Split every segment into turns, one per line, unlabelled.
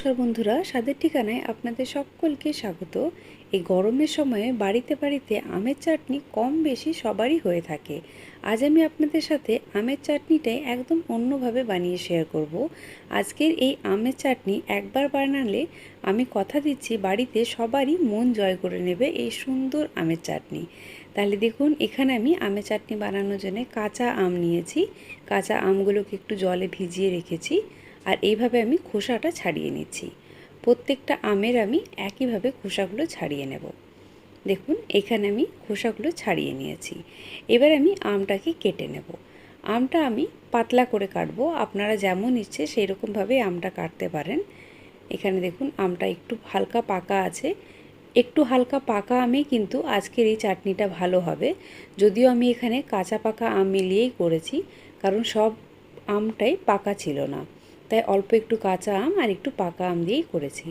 নমস্কার বন্ধুরা, স্বাদের ঠিকানায় আপনাদের সকলকে স্বাগত। এই গরমের সময়ে বাড়িতে বাড়িতে আমের চাটনি কম বেশি সবারই হয়ে থাকে। আজ আমি আপনাদের সাথে আমের চাটনিটাই একদম অন্যভাবে বানিয়ে শেয়ার করব। আজকের এই আমের চাটনি একবার বানালে আমি কথা দিচ্ছি বাড়িতে সবারই মন জয় করে নেবে এই সুন্দর আমের চাটনি। তাহলে দেখুন, এখানে আমি আমের চাটনি বানানোর জন্য কাঁচা আম নিয়েছি। কাঁচা আমগুলোকে একটু জলে ভিজিয়ে রেখেছি। আর এইভাবে আমি খোসাটা ছাড়িয়ে নিচ্ছি। প্রত্যেকটা আমের আমি একইভাবে খোসাগুলো ছাড়িয়ে নেব। দেখুন, এখানে আমি খোসাগুলো ছাড়িয়ে নিয়েছি। এবার আমি আমটাকে কেটে নেব। আমটা আমি পাতলা করে কাটবো। আপনারা যেমন ইচ্ছে সেই রকমভাবে আমটা কাটতে পারেন। এখানে দেখুন, আমটা একটু হালকা পাকা আছে। একটু হালকা পাকা আমে কিন্তু আজকের এই চাটনিটা ভালো হবে। যদিও আমি এখানে কাঁচা পাকা আম মিলিয়েই করেছি, কারণ সব আমটাই পাকা ছিল না। তাই অল্প একটু কাঁচা আম আর একটু পাকা আম দিয়েই করেছি।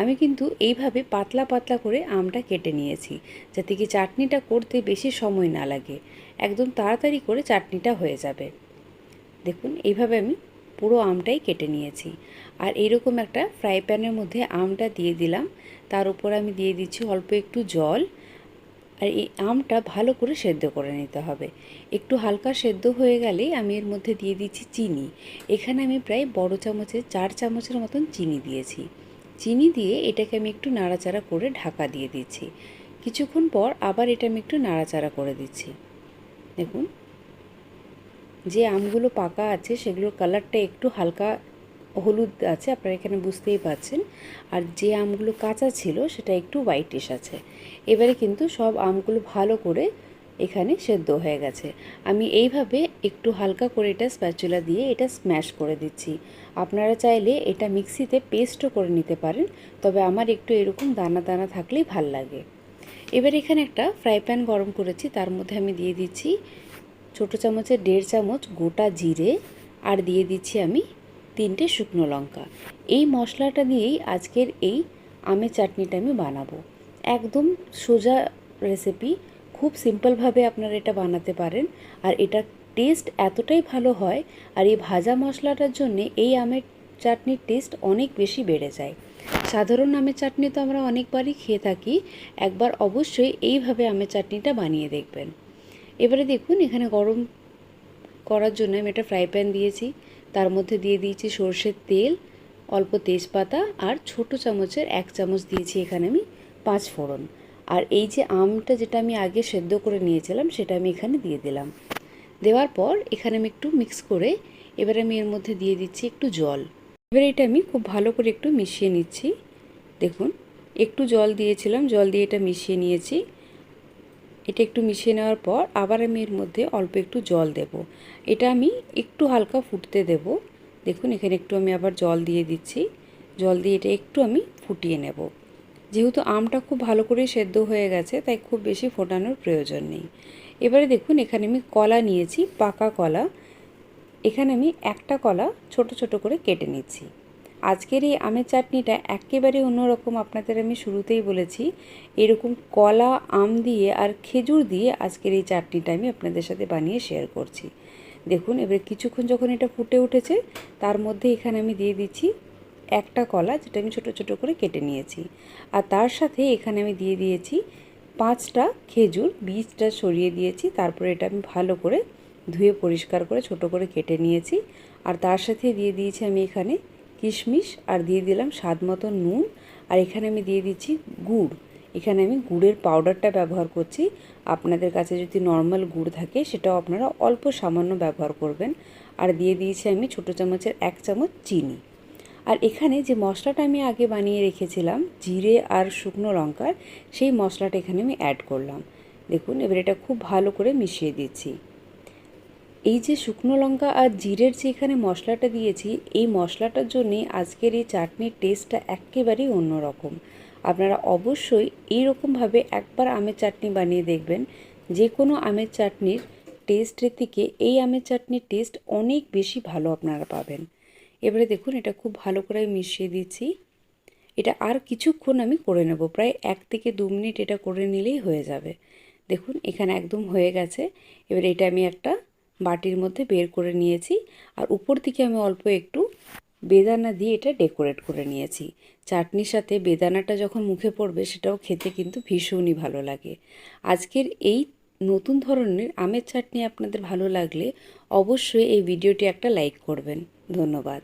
আমি কিন্তু এইভাবে পাতলা পাতলা করে আমটা কেটে নিয়েছি, যাতে কি চাটনিটা করতে বেশি সময় না লাগে। একদম তাড়াতাড়ি করে চাটনিটা হয়ে যাবে। দেখুন, এইভাবে আমি পুরো আমটাই কেটে নিয়েছি। আর এইরকম একটা ফ্রাই প্যানের মধ্যে আমটা দিয়ে দিলাম। তার উপর আমি দিয়ে দিচ্ছি অল্প একটু জল। আর এই আমটা ভালো করে সেদ্ধ করে নিতে হবে। একটু হালকা সেদ্ধ হয়ে গেলেই আমি এর মধ্যে দিয়ে দিচ্ছি চিনি। এখানে আমি প্রায় বড় চামচের চার চামচের মতন চিনি দিয়েছি। চিনি দিয়ে এটাকে আমি একটু নাড়াচাড়া করে ঢাকা দিয়ে দিচ্ছি। কিছুক্ষণ পর আবার এটা আমি একটু নাড়াচাড়া করে দিচ্ছি। দেখুন, যে আমগুলো পাকা আছে সেগুলোর কালারটা একটু হালকা হলুদ আছে, আপনারা এখানে বুঝতেই পাচ্ছেন। আর যে আমগুলো কাঁচা ছিল, সেটা একটু হোয়াইটিশ আছে। এবারে কিন্তু সব আমগুলো ভালো করে এখানে সেদ্ধ হয়ে গেছে। আমি এইভাবে একটু হালকা করে এটা স্প্যাচুলা দিয়ে এটা স্ম্যাশ করে দিচ্ছি। আপনারা চাইলে এটা মিক্সিতে পেস্টও করে নিতে পারেন, তবে আমার একটু এরকম দানা দানা থাকলেই ভালো লাগে। এবার এখানে একটা ফ্রাই প্যান গরম করেছি, তার মধ্যে আমি দিয়ে দিচ্ছি ছোটো চামচের দেড় চামচ গোটা জিরে, আর দিয়ে দিচ্ছি আমি তিনটে শুকনো লঙ্কা। এই মশলাটা দিয়েই আজকের এই আমের চাটনিটা আমি বানাবো। একদম সোজা রেসিপি খুব সিম্পলভাবে আপনারা এটা বানাতে পারেন। আর এটা টেস্ট এতটাই ভালো হয়, আর এই ভাজা মশলাটার জন্য এই আমের চাটনির টেস্ট অনেক বেশি বেড়ে যায়। সাধারণ আমের চাটনি তো আমরা অনেকবারই খেয়ে থাকি, একবার অবশ্যই এইভাবে আমের চাটনিটা বানিয়ে দেখবেন। এবারে দেখুন, এখানে গরম করার জন্য আমি একটা ফ্রাই প্যান দিয়েছি। তার মধ্যে দিয়ে দিয়েছি সর্ষের তেল, অল্প তেজপাতা আর ছোট চামচের এক চামচ দিয়েছি এখানে আমি পাঁচ ফোড়ন। আর এই যে আমটা যেটা আমি আগে সেদ্ধ করে নিয়েছিলাম সেটা আমি এখানে দিয়ে দিলাম। দেওয়ার পর এখানে আমি একটু মিক্স করে এবার আমি এর মধ্যে দিয়ে দিচ্ছি একটু জল। এবার এটা আমি খুব ভালো করে একটু মিশিয়ে নিচ্ছি। দেখুন, একটু জল দিয়েছিলাম, জল দিয়ে এটা মিশিয়ে নিয়েছি। এটা একটু মিশিয়ে নেওয়ার পর আবার আমি এর মধ্যে অল্প একটু জল দেব। এটা আমি একটু হালকা ফুটতে দেব। দেখুন, এখানে একটু আমি আবার জল দিয়ে দিচ্ছি। জল দিয়ে এটা একটু আমি ফুটিয়ে নেব। যেহেতু আমটা খুব ভালো করে সেদ্ধ হয়ে গেছে, তাই খুব বেশি ফোটানোর প্রয়োজন নেই। এবারে দেখুন, এখানে আমি কলা নিয়েছি, পাকা কলা। এখানে আমি একটা কলা ছোট ছোট করে কেটে নিচ্ছি। আজকের এই আমের চাটনিটা একেবারে অন্যরকম আপনাদের আমি শুরুতেই বলেছি। এরকম কলা, আম দিয়ে আর খেজুর দিয়ে আজকের এই চাটনিটা আমি আপনাদের সাথে বানিয়ে শেয়ার করছি। দেখুন, এবারে কিছুক্ষণ যখন এটা ফুটে উঠেছে, তার মধ্যে এখানে আমি দিয়ে দিচ্ছি একটা কলা, যেটা আমি ছোট ছোট করে কেটে নিয়েছি। আর তার সাথে এখানে আমি দিয়ে দিয়েছি পাঁচটা খেজুর, বীজটা সরিয়ে দিয়েছি, তারপরে এটা আমি ভালো করে ধুয়ে পরিষ্কার করে ছোট করে কেটে নিয়েছি। আর তার সাথে দিয়ে দিয়েছি আমি এখানে কিশমিশ আর দিয়ে দিলাম স্বাদ মতো নুন। আর এখানে আমি দিয়ে দিচ্ছি গুড়। এখানে আমি গুড়ের পাউডারটা ব্যবহার করছি। আপনাদের কাছে যদি নর্মাল গুড় থাকে, সেটাও আপনারা অল্প সামান্য ব্যবহার করবেন। আর দিয়ে দিয়েছি আমি ছোটো চামচের এক চামচ চিনি। আর এখানে যে মশলাটা আমি আগে বানিয়ে রেখেছিলাম, জিরে আর শুকনো লঙ্কার, সেই মশলাটা এখানে আমি অ্যাড করলাম। দেখুন, এবার এটা খুব ভালো করে মিশিয়ে দিচ্ছি। এই যে শুকনো লঙ্কা আর জিরের যে এখানে মশলাটা দিয়েছি, এই মশলাটার জন্যে আজকের এই চাটনির টেস্টটা একেবারেই অন্যরকম। আপনারা অবশ্যই এইরকমভাবে একবার আমের চাটনি বানিয়ে দেখবেন। যে কোনো আমের চাটনির টেস্টের থেকে এই আমের চাটনির টেস্ট অনেক বেশি ভালো আপনারা পাবেন। এবারে দেখুন, এটা খুব ভালো করে মিশিয়ে দিচ্ছি। এটা আর কিছুক্ষণ আমি করে নেব, প্রায় এক থেকে দু মিনিট এটা করে নিলেই হয়ে যাবে। দেখুন, এখানে একদম হয়ে গেছে। এবার এটা আমি একটা বাটির মধ্যে বের করে নিয়েছি আর উপর দিকে আমি অল্প একটু বেদানা দিয়ে এটা ডেকোরেট করে নিয়েছি। চাটনির সাথে বেদানাটা যখন মুখে পড়বে সেটাও খেতে কিন্তু ভীষণই ভালো লাগে। আজকের এই নতুন ধরনের আমের চাটনি আপনাদের ভালো লাগলে অবশ্যই এই ভিডিওটি একটা লাইক করবেন। ধন্যবাদ।